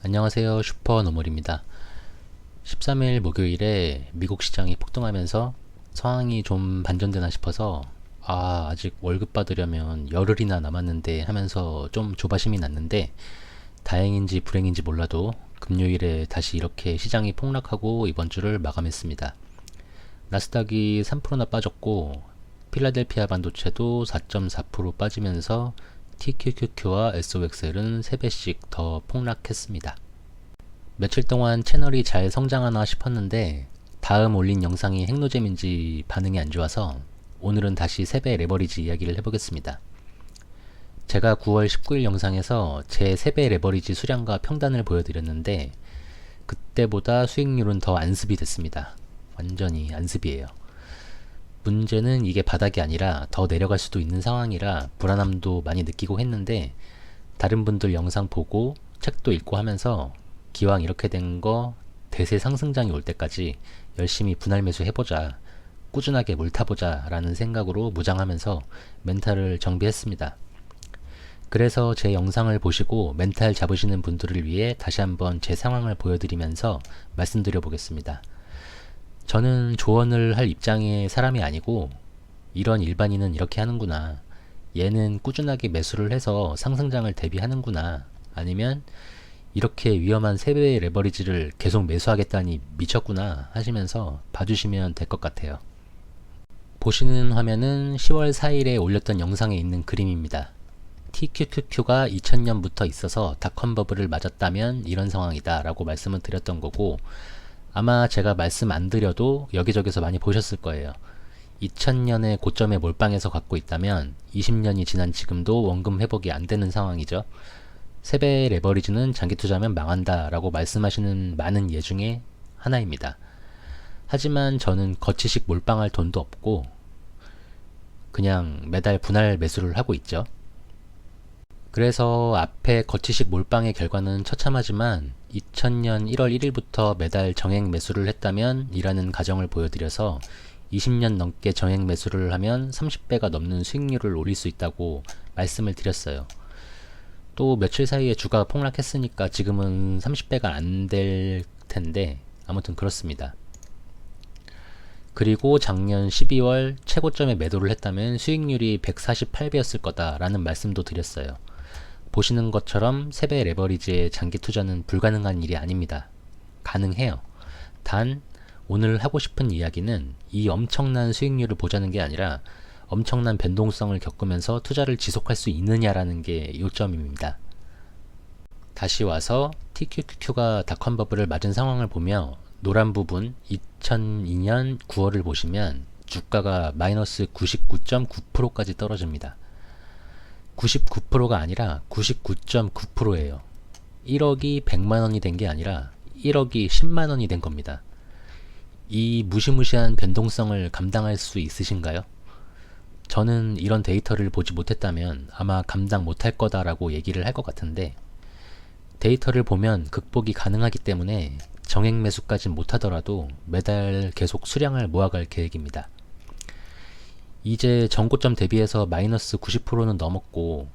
안녕하세요. 슈퍼노멀입니다. 13일 목요일에 미국 시장이 폭등하면서 상황이 좀 반전되나 싶어서 아, 아직 월급 받으려면 열흘이나 남았는데 하면서 좀 조바심이 났는데 다행인지 불행인지 몰라도 금요일에 다시 이렇게 시장이 폭락하고 이번 주를 마감했습니다. 나스닥이 3%나 빠졌고 필라델피아 반도체도 4.4% 빠지면서 TQQQ와 SOXL은 3배씩 더 폭락했습니다. 며칠 동안 채널이 잘 성장하나 싶었는데 다음 올린 영상이 핵노잼인지 반응이 안 좋아서 오늘은 다시 3배 레버리지 이야기를 해보겠습니다. 제가 9월 19일 영상에서 제 3배 레버리지 수량과 평단을 보여드렸는데 그때보다 수익률은 더 안습이 됐습니다. 완전히 안습이에요. 문제는 이게 바닥이 아니라 더 내려갈 수도 있는 상황이라 불안함도 많이 느끼고 했는데 다른 분들 영상 보고 책도 읽고 하면서 기왕 이렇게 된 거 대세 상승장이 올 때까지 열심히 분할 매수 해보자 꾸준하게 물타보자 라는 생각으로 무장하면서 멘탈을 정비했습니다. 그래서 제 영상을 보시고 멘탈 잡으시는 분들을 위해 다시 한번 제 상황을 보여드리면서 말씀드려 보겠습니다. 저는 조언을 할 입장의 사람이 아니고 이런 일반인은 이렇게 하는구나. 얘는 꾸준하게 매수를 해서 상승장을 대비하는구나. 아니면 이렇게 위험한 세배의 레버리지를 계속 매수하겠다니 미쳤구나 하시면서 봐주시면 될 것 같아요. 보시는 화면은 10월 4일에 올렸던 영상에 있는 그림입니다. TQQQ가 2000년부터 있어서 닷컴 버블을 맞았다면 이런 상황이다 라고 말씀을 드렸던 거고 아마 제가 말씀 안 드려도 여기저기서 많이 보셨을 거예요. 2000년에 고점에 몰빵해서 갖고 있다면 20년이 지난 지금도 원금 회복이 안 되는 상황이죠. 세배 레버리지는 장기 투자면 망한다 라고 말씀하시는 많은 예 중에 하나입니다. 하지만 저는 거치식 몰빵할 돈도 없고 그냥 매달 분할 매수를 하고 있죠. 그래서 앞에 거치식 몰빵의 결과는 처참하지만 2000년 1월 1일부터 매달 정액 매수를 했다면 이라는 가정을 보여드려서 20년 넘게 정액 매수를 하면 30배가 넘는 수익률을 올릴 수 있다고 말씀을 드렸어요. 또 며칠 사이에 주가가 폭락했으니까 지금은 30배가 안 될 텐데 아무튼 그렇습니다. 그리고 작년 12월 최고점에 매도를 했다면 수익률이 148배였을 거다라는 말씀도 드렸어요. 보시는 것처럼 세배 레버리지의 장기 투자는 불가능한 일이 아닙니다. 가능해요. 단 오늘 하고 싶은 이야기는 이 엄청난 수익률을 보자는 게 아니라 엄청난 변동성을 겪으면서 투자를 지속할 수 있느냐라는 게 요점입니다. 다시 와서 TQQQ가 닷컴 버블을 맞은 상황을 보며 노란 부분 2002년 9월을 보시면 주가가 마이너스 99.9%까지 떨어집니다. 99%가 아니라 99.9%예요. 1억이 100만 원이 된 게 아니라 1억이 10만 원이 된 겁니다. 이 무시무시한 변동성을 감당할 수 있으신가요? 저는 이런 데이터를 보지 못했다면 아마 감당 못할 거다라고 얘기를 할 것 같은데 데이터를 보면 극복이 가능하기 때문에 정액 매수까지 못하더라도 매달 계속 수량을 모아갈 계획입니다. 이제 전고점 대비해서 마이너스 90%는 넘었고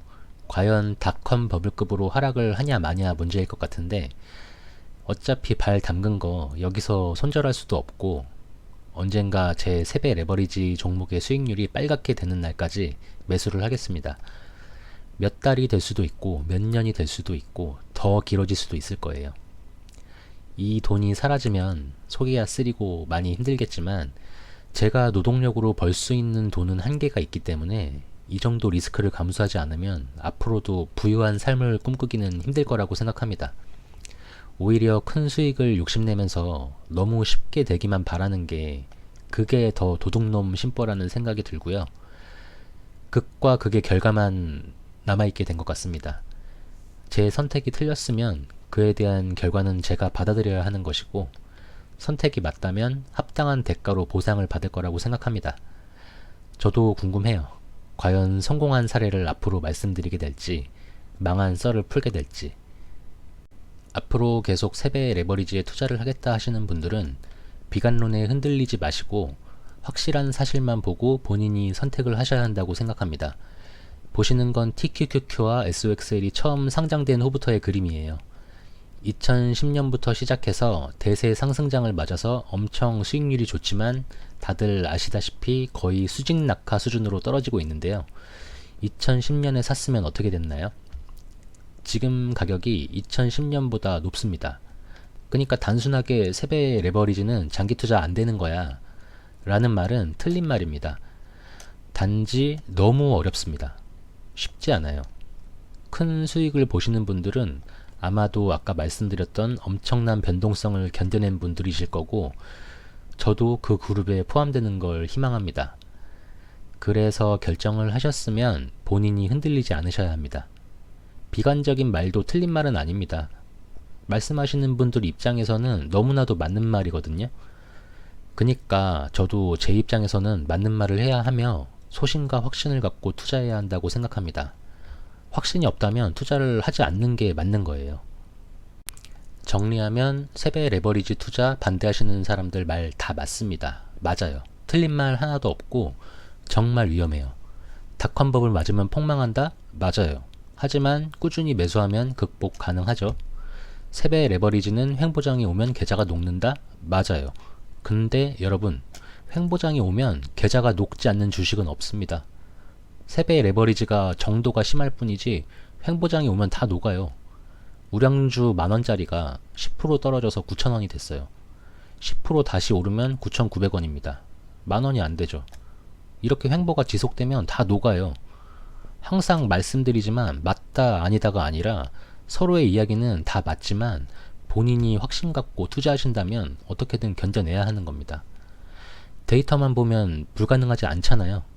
과연 닷컴 버블급으로 하락을 하냐 마냐 문제일 것 같은데 어차피 발 담근 거 여기서 손절할 수도 없고 언젠가 제 3배 레버리지 종목의 수익률이 빨갛게 되는 날까지 매수를 하겠습니다. 몇 달이 될 수도 있고 몇 년이 될 수도 있고 더 길어질 수도 있을 거예요. 이 돈이 사라지면 속이야 쓰리고 많이 힘들겠지만 제가 노동력으로 벌 수 있는 돈은 한계가 있기 때문에 이 정도 리스크를 감수하지 않으면 앞으로도 부유한 삶을 꿈꾸기는 힘들 거라고 생각합니다. 오히려 큰 수익을 욕심내면서 너무 쉽게 되기만 바라는 게 그게 더 도둑놈 심보라는 생각이 들고요. 극과 극의 결과만 남아있게 된 것 같습니다. 제 선택이 틀렸으면 그에 대한 결과는 제가 받아들여야 하는 것이고 선택이 맞다면 합당한 대가로 보상을 받을 거라고 생각합니다. 저도 궁금해요. 과연 성공한 사례를 앞으로 말씀드리게 될지, 망한 썰을 풀게 될지. 앞으로 계속 세배 레버리지에 투자를 하겠다 하시는 분들은 비관론에 흔들리지 마시고 확실한 사실만 보고 본인이 선택을 하셔야 한다고 생각합니다. 보시는 건 TQQQ와 SOXL이 처음 상장된 후부터의 그림이에요. 2010년부터 시작해서 대세 상승장을 맞아서 엄청 수익률이 좋지만 다들 아시다시피 거의 수직 낙하 수준으로 떨어지고 있는데요. 2010년에 샀으면 어떻게 됐나요? 지금 가격이 2010년보다 높습니다. 그러니까 단순하게 세배 레버리지는 장기 투자 안 되는 거야. 라는 말은 틀린 말입니다. 단지 너무 어렵습니다. 쉽지 않아요. 큰 수익을 보시는 분들은 아마도 아까 말씀드렸던 엄청난 변동성을 견뎌낸 분들이실 거고, 저도 그 그룹에 포함되는 걸 희망합니다. 그래서 결정을 하셨으면 본인이 흔들리지 않으셔야 합니다. 비관적인 말도 틀린 말은 아닙니다. 말씀하시는 분들 입장에서는 너무나도 맞는 말이거든요. 그니까 저도 제 입장에서는 맞는 말을 해야 하며 소신과 확신을 갖고 투자해야 한다고 생각합니다. 확신이 없다면 투자를 하지 않는 게 맞는 거예요. 정리하면 세배 레버리지 투자 반대하시는 사람들 말 다 맞습니다. 맞아요. 틀린 말 하나도 없고 정말 위험해요. 닷컴법을 맞으면 폭망한다? 맞아요. 하지만 꾸준히 매수하면 극복 가능하죠. 세배 레버리지는 횡보장이 오면 계좌가 녹는다? 맞아요. 근데 여러분, 횡보장이 오면 계좌가 녹지 않는 주식은 없습니다. 세배 레버리지가 정도가 심할 뿐이지 횡보장이 오면 다 녹아요. 우량주 만원짜리가 10% 떨어져서 9천원이 됐어요. 10% 다시 오르면 9,900원입니다. 만원이 안 되죠. 이렇게 횡보가 지속되면 다 녹아요. 항상 말씀드리지만 맞다 아니다가 아니라 서로의 이야기는 다 맞지만 본인이 확신 갖고 투자하신다면 어떻게든 견뎌내야 하는 겁니다. 데이터만 보면 불가능하지 않잖아요.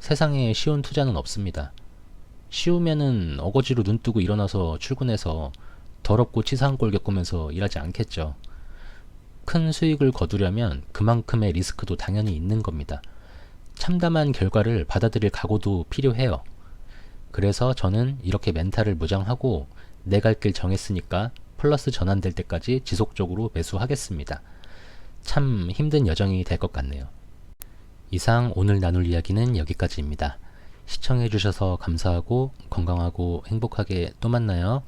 세상에 쉬운 투자는 없습니다. 쉬우면은 어거지로 눈 뜨고 일어나서 출근해서 더럽고 치사한 꼴 겪으면서 일하지 않겠죠. 큰 수익을 거두려면 그만큼의 리스크도 당연히 있는 겁니다. 참담한 결과를 받아들일 각오도 필요해요. 그래서 저는 이렇게 멘탈을 무장하고 내 갈 길 정했으니까 플러스 전환될 때까지 지속적으로 매수하겠습니다. 참 힘든 여정이 될 것 같네요. 이상 오늘 나눌 이야기는 여기까지입니다. 시청해주셔서 감사하고 건강하고 행복하게 또 만나요.